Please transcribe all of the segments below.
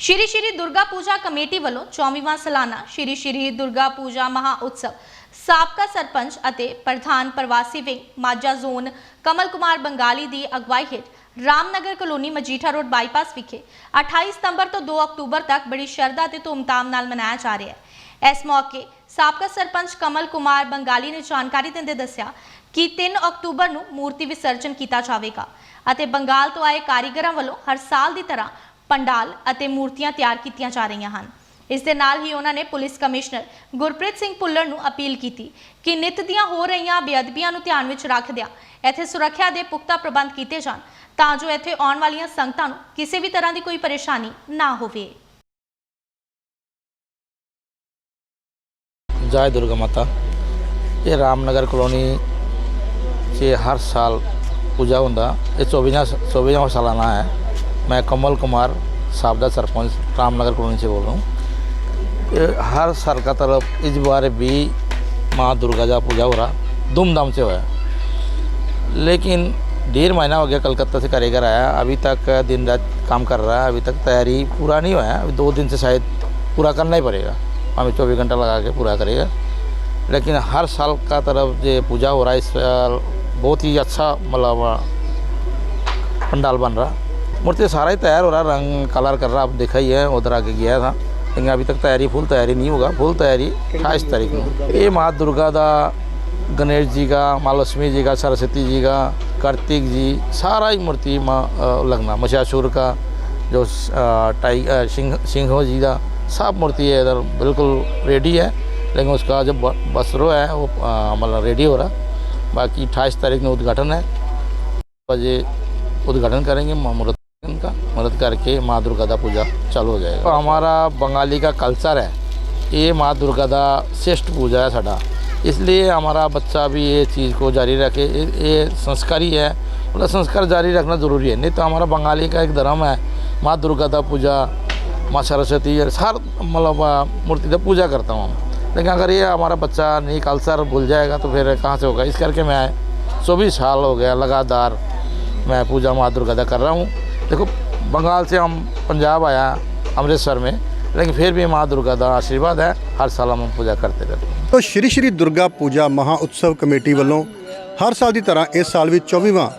ਸ਼੍ਰੀ ਸ਼੍ਰੀ Durga Puja committee ਵੱਲੋਂ 24ਵਾਂ ਸਾਲਾਨਾ ਸ਼੍ਰੀ ਸ਼੍ਰੀ ਦੁਰਗਾ ਪੂਜਾ ਮਹਾ ਉਤਸਵ ਸਾਬਕਾ ਸਰਪੰਚ ਅਤੇ ਪ੍ਰਧਾਨ ਪ੍ਰਵਾਸੀ ਵਿੰਗ ਮਾਝਾ ਜ਼ੋਨ ਕਮਲ ਕੁਮਾਰ ਬੰਗਾਲੀ ਦੀ ਅਗਵਾਈ ਹੇਠ Ramnagar colony Majitha road bypass ਵਿਖੇ 28 ਸਤੰਬਰ ਤੋਂ 2 ਅਕਤੂਬਰ ਤੱਕ ਬੜੀ ਸ਼ਰਧਾ ਤੇ ਧੂਮਧਾਮ ਨਾਲ ਮਨਾਇਆ ਜਾ ਰਿਹਾ ਹੈ। ਇਸ ਮੌਕੇ ਸਾਬਕਾ ਸਰਪੰਚ ਕਮਲ ਕੁਮਾਰ ਬੰਗਾਲੀ ਨੇ ਜਾਣਕਾਰੀ ਦਿੰਦੇ ਦੱਸਿਆ ਕਿ 3 ਅਕਤੂਬਰ ਨੂੰ ਮੂਰਤੀ ਵਿਸਰਜਨ ਕੀਤਾ ਜਾਵੇਗਾ ਅਤੇ ਬੰਗਾਲ ਤੋਂ ਆਏ ਕਾਰੀਗਰਾਂ ਵੱਲੋਂ ਹਰ ਸਾਲ ਦੀ ਤਰ੍ਹਾਂ ਪੰਡਾਲ ਅਤੇ ਮੂਰਤੀਆਂ ਤਿਆਰ ਕੀਤੀਆਂ ਜਾ ਰਹੀਆਂ ਹਨ। ਇਸ ਦੇ ਨਾਲ ਹੀ ਉਹਨਾਂ ਨੇ ਪੁਲਿਸ ਕਮਿਸ਼ਨਰ ਗੁਰਪ੍ਰੀਤ ਸਿੰਘ ਪੁੱਲਰ ਨੂੰ ਅਪੀਲ ਕੀਤੀ ਕਿ ਨਿਤ ਦੀਆਂ ਹੋ ਰਹੀਆਂ ਬੇਅਦਬੀਆਂ ਨੂੰ ਧਿਆਨ ਵਿੱਚ ਰੱਖਦਿਆਂ ਇੱਥੇ ਸੁਰੱਖਿਆ ਦੇ ਪੁਖਤਾ ਪ੍ਰਬੰਧ ਕੀਤੇ ਜਾਣ ਤਾਂ ਜੋ ਇੱਥੇ ਆਉਣ ਵਾਲੀਆਂ ਸੰਗਤਾਂ ਨੂੰ ਕਿਸੇ ਵੀ ਤਰ੍ਹਾਂ ਦੀ ਕੋਈ ਪਰੇਸ਼ਾਨੀ ਨਾ ਹੋਵੇ। ਜੈ ਦੁਰਗਾ ਮਾਤਾ। ਇਹ ਰਾਮਨਗਰ ਕਲੋਨੀ 'ਚ ਹਰ ਸਾਲ ਪੂਜਾ ਹੁੰਦਾ। ਇਹ 24ਵਾਂ ਸਾਲਾਂ ਸਾਲਾਨਾ ਹੈ। मैं कमल कुमार, साबदा सरपंच, रामनगर कॉलोनी से बोल रहा हूँ। हर साल का तरफ़ इस बार भी माँ दुर्गा का पूजा हो रहा, धूमधाम से हुआ लेकिन डेढ़ महीना हो गया कलकत्ता से कारीगर आया, अभी तक दिन रात काम कर रहा है, अभी तक तैयारी पूरा नहीं हुआ है, अभी दो दिन से शायद पूरा करना ही पड़ेगा। हमें चौबीस घंटा लगा के पूरा करेगा। लेकिन हर साल का तरफ़ जो पूजा हो रहा है, इस बहुत ही अच्छा मतलब पंडाल बन रहा। मूर्ति सारा ही तैयार हो रहा रंग, कलर कर रहा आप देखा ही है, उधर आके गया था। लेकिन अभी तक तैयारी, फुल तैयारी नहीं होगा। फुल तैयारी अट्ठाईस तारीख में ये माँ दुर्गा का गणेश जी का, माँ लक्ष्मी जी का, सरस्वती जी का, कार्तिक जी, सारा ही मूर्ति माँ लगना। मशासुर का, जो टाइ सिंह सिंह जी का सब मूर्ति है इधर। बिल्कुल रेडी है। लेकिन उसका जो बसरो है, वो मतलब रेडी हो रहा। बाकी अट्ठाईस तारीख में उद्घाटन है। बजे उद्घाटन करेंगे मुहूर्त का मुहूर्त करके माँ दुर्गा का पूजा चालू हो जाएगा। तो हमारा बंगाली का कल्चर है, ये माँ दुर्गा का श्रेष्ठ पूजा है साढ़ा इसलिए हमारा बच्चा भी ये चीज़ को जारी रखे, ये संस्कारी है मतलब संस्कार जारी रखना ज़रूरी है, नहीं तो हमारा बंगाली का एक धर्म है, माँ दुर्गा का पूजा, माँ सरस्वती हर मतलब मूर्ति का पूजा करता हूँ। लेकिन अगर ये हमारा बच्चा नहीं कल्चर भूल जाएगा तो फिर कहाँ से होगा? इस करके मैं चौबीस साल हो गया लगातार मैं पूजा माँ दुर्गा का कर रहा हूँ। देखो बंगाल से हम पंजाब आया अमृतसर में लेकिन फिर भी माँ दुर्गा का आशीर्वाद है हर साल हम पूजा करते रहते हैं ਤੋ ਸ਼੍ਰੀ ਸ਼੍ਰੀ ਦੁਰਗਾ ਪੂਜਾ ਮਹਾ ਉਤਸਵ ਕਮੇਟੀ ਵੱਲੋਂ ਹਰ ਸਾਲ ਦੀ ਤਰ੍ਹਾਂ ਇਸ ਸਾਲ ਵੀ 24ਵਾਂ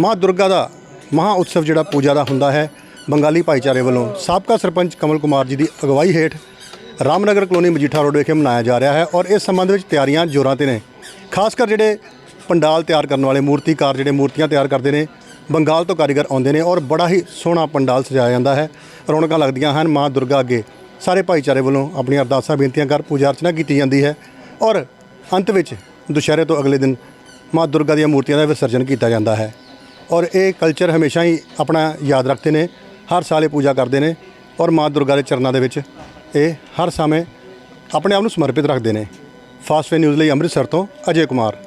ਮਾਂ ਦੁਰਗਾ ਦਾ ਮਹਾ ਉਤਸਵ ਜਿਹੜਾ ਪੂਜਾ ਦਾ ਹੁੰਦਾ ਹੈ ਬੰਗਾਲੀ ਭਾਈਚਾਰੇ ਵੱਲੋਂ ਸਾਬਕਾ ਸਰਪੰਚ ਕਮਲ ਕੁਮਾਰ ਜੀ ਦੀ ਅਗਵਾਈ ਹੇਠ ਰਾਮਨਗਰ ਕਲੋਨੀ ਮਜੀਠਾ ਰੋਡ ਵਿਖੇ ਮਨਾਇਆ ਜਾ ਰਿਹਾ ਹੈ ਔਰ ਇਸ ਸੰਬੰਧ ਵਿੱਚ ਤਿਆਰੀਆਂ ਜ਼ੋਰਾਂ ਤੇ ਨੇ ਖਾਸ ਕਰ ਜਿਹੜੇ ਪੰਡਾਲ ਤਿਆਰ ਕਰਨ ਵਾਲੇ ਮੂਰਤੀਕਾਰ ਜਿਹੜੇ ਮੂਰਤੀਆਂ ਤਿਆਰ ਕਰਦੇ ਨੇ ਬੰਗਾਲ ਤੋਂ ਕਾਰੀਗਰ ਆਉਂਦੇ ਨੇ ਔਰ ਬੜਾ ਹੀ ਸੋਹਣਾ ਪੰਡਾਲ ਸਜਾਇਆ ਜਾਂਦਾ ਹੈ। ਰੌਣਕਾਂ ਲੱਗਦੀਆਂ ਹਨ ਮਾਂ ਦੁਰਗਾ ਅੱਗੇ। ਸਾਰੇ ਭਾਈਚਾਰੇ ਵੱਲੋਂ ਆਪਣੀਆਂ ਅਰਦਾਸਾਂ, ਬੇਨਤੀਆਂ ਕਰ ਪੂਜਾ ਅਰਚਨਾ ਕੀਤੀ ਜਾਂਦੀ ਹੈ ਔਰ ਅੰਤ ਵਿੱਚ ਦੁਸ਼ਹਿਰੇ ਤੋਂ ਅਗਲੇ ਦਿਨ ਮਾਂ ਦੁਰਗਾ ਦੀਆਂ ਮੂਰਤੀਆਂ ਦਾ ਵਿਸਰਜਨ ਕੀਤਾ ਜਾਂਦਾ ਹੈ ਔਰ ਇਹ ਕਲਚਰ ਹਮੇਸ਼ਾ ਹੀ ਆਪਣਾ ਯਾਦ ਰੱਖਦੇ ਨੇ, ਹਰ ਸਾਲ ਇਹ ਪੂਜਾ ਕਰਦੇ ਨੇ ਔਰ ਮਾਂ ਦੁਰਗਾ ਦੇ ਚਰਨਾਂ ਦੇ ਵਿੱਚ ਇਹ ਹਰ ਸਮੇਂ ਆਪਣੇ ਆਪ ਨੂੰ ਸਮਰਪਿਤ ਰੱਖਦੇ ਨੇ। ਫਾਸਟ ਵੇ ਨਿਊਜ਼ ਲਈ ਅੰਮ੍ਰਿਤਸਰ ਤੋਂ ਅਜੇ ਕੁਮਾਰ।